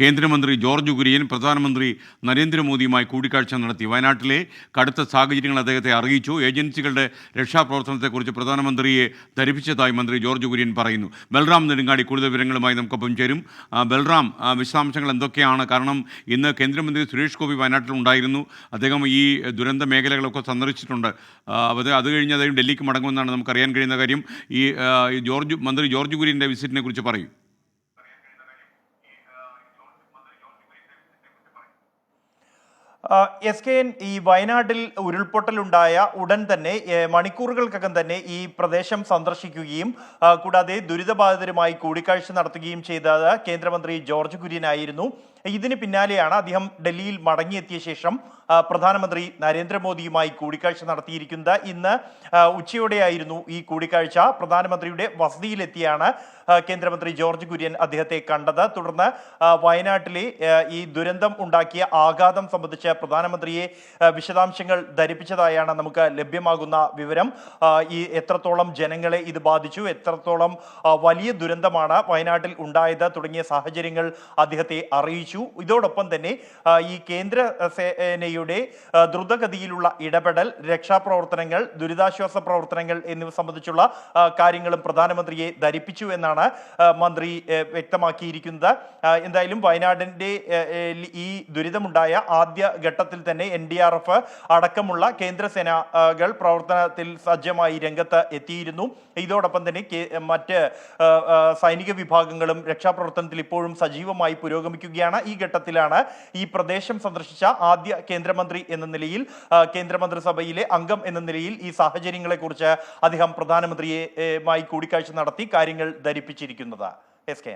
കേന്ദ്രമന്ത്രി ജോർജ് കുര്യൻ പ്രധാനമന്ത്രി നരേന്ദ്രമോദിയുമായി കൂടിക്കാഴ്ച നടത്തി. വയനാട്ടിലെ കടുത്ത സാഹചര്യങ്ങൾ അദ്ദേഹത്തെ അറിയിച്ചു. ഏജൻസികളുടെ രക്ഷാപ്രവർത്തനത്തെക്കുറിച്ച് പ്രധാനമന്ത്രിയെ ധരിപ്പിച്ചതായി മന്ത്രി ജോർജ് കുര്യൻ പറയുന്നു. ബൽറാം നെടുങ്ങാടി കൂടുതൽ വിവരങ്ങളുമായി നമുക്കൊപ്പം ചേരും. ബൽറാം വിശദാംശങ്ങൾ എന്തൊക്കെയാണ്? കാരണം ഇന്ന് കേന്ദ്രമന്ത്രി സുരേഷ് ഗോപി വയനാട്ടിൽ ഉണ്ടായിരുന്നു. അദ്ദേഹം ഈ ദുരന്ത മേഖലകളൊക്കെ സന്ദർശിച്ചിട്ടുണ്ട്. അത് അത് കഴിഞ്ഞ് അദ്ദേഹം ഡൽഹിക്ക് മടങ്ങുമെന്നാണ് നമുക്കറിയാൻ കഴിയുന്ന കാര്യം. ഈ ജോർജ് മന്ത്രി ജോർജ് കുര്യന്റെ വിസിറ്റിനെ കുറിച്ച് പറയും. എസ് കെ എൻ ഈ വയനാട്ടിൽ ഉരുൾപൊട്ടലുണ്ടായ ഉടൻ തന്നെ മണിക്കൂറുകൾക്കകം തന്നെ ഈ പ്രദേശം സന്ദർശിക്കുകയും കൂടാതെ ദുരിതബാധിതരുമായി കൂടിക്കാഴ്ച നടത്തുകയും ചെയ്തത് കേന്ദ്രമന്ത്രി ജോർജ് കുര്യൻ ആയിരുന്നു ഇതിന് പിന്നാലെയാണ് അദ്ദേഹം ഡൽഹിയിൽ മടങ്ങിയെത്തിയ ശേഷം പ്രധാനമന്ത്രി നരേന്ദ്രമോദിയുമായി കൂടിക്കാഴ്ച നടത്തിയിരിക്കുന്നത്. ഇന്ന് ഉച്ചയോടെയായിരുന്നു ഈ കൂടിക്കാഴ്ച. പ്രധാനമന്ത്രിയുടെ വസതിയിലെത്തിയാണ് കേന്ദ്രമന്ത്രി ജോർജ് കുര്യൻ അദ്ദേഹത്തെ കണ്ടത്. തുടർന്ന് വയനാട്ടിലെ ഈ ദുരന്തം ഉണ്ടാക്കിയ ആഘാതം സംബന്ധിച്ച് പ്രധാനമന്ത്രിയെ വിശദാംശങ്ങൾ ധരിപ്പിച്ചതായാണ് നമുക്ക് ലഭ്യമാകുന്ന വിവരം. ഈ എത്രത്തോളം ജനങ്ങളെ ഇത് ബാധിച്ചു എത്രത്തോളം വലിയ ദുരന്തമാണ് വയനാട്ടിൽ ഉണ്ടായത് തുടങ്ങിയ സാഹചര്യങ്ങൾ അദ്ദേഹത്തെ അറിയിച്ചു. ഇതോടൊപ്പം തന്നെ ഈ കേന്ദ്ര സേനയുടെ ദ്രുതഗതിയിലുള്ള ഇടപെടൽ രക്ഷാപ്രവർത്തനങ്ങൾ ദുരിതാശ്വാസ പ്രവർത്തനങ്ങൾ എന്നിവ സംബന്ധിച്ചുള്ള കാര്യങ്ങളും പ്രധാനമന്ത്രിയെ ധരിപ്പിച്ചു എന്നാണ് മന്ത്രി വ്യക്തമാക്കിയിരിക്കുന്നത്. എന്തായാലും വയനാടിന്റെ ഈ ദുരിതമുണ്ടായ ആദ്യ ഘട്ടത്തിൽ തന്നെ എൻ ഡി ആർ എഫ് അടക്കമുള്ള കേന്ദ്രസേനകൾ പ്രവർത്തനത്തിൽ സജ്ജമായി രംഗത്ത് എത്തിയിരുന്നു. ഇതോടൊപ്പം തന്നെ മറ്റ് സൈനിക വിഭാഗങ്ങളും രക്ഷാപ്രവർത്തനത്തിൽ ഇപ്പോഴും സജീവമായി പുരോഗമിക്കുകയാണ്. ഈ ഘട്ടത്തിലാണ് ഈ പ്രദേശം സന്ദർശിച്ച ആദ്യ കേന്ദ്രമന്ത്രി എന്ന നിലയിൽ കേന്ദ്രമന്ത്രിസഭയിലെ അംഗം എന്ന നിലയിൽ ഈ സാഹചര്യങ്ങളെക്കുറിച്ച് അദ്ദേഹം പ്രധാനമന്ത്രിയെ ഏ, മായി കൂടിക്കാഴ്ച നടത്തി കാര്യങ്ങൾ ധരിപ്പിച്ചിരിക്കുന്നത്. എസ് കെ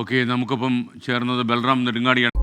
ഓക്കെ നമുക്കൊപ്പം ചേർന്നത് ബൽറാം നെടുങ്ങാടിയാണ്.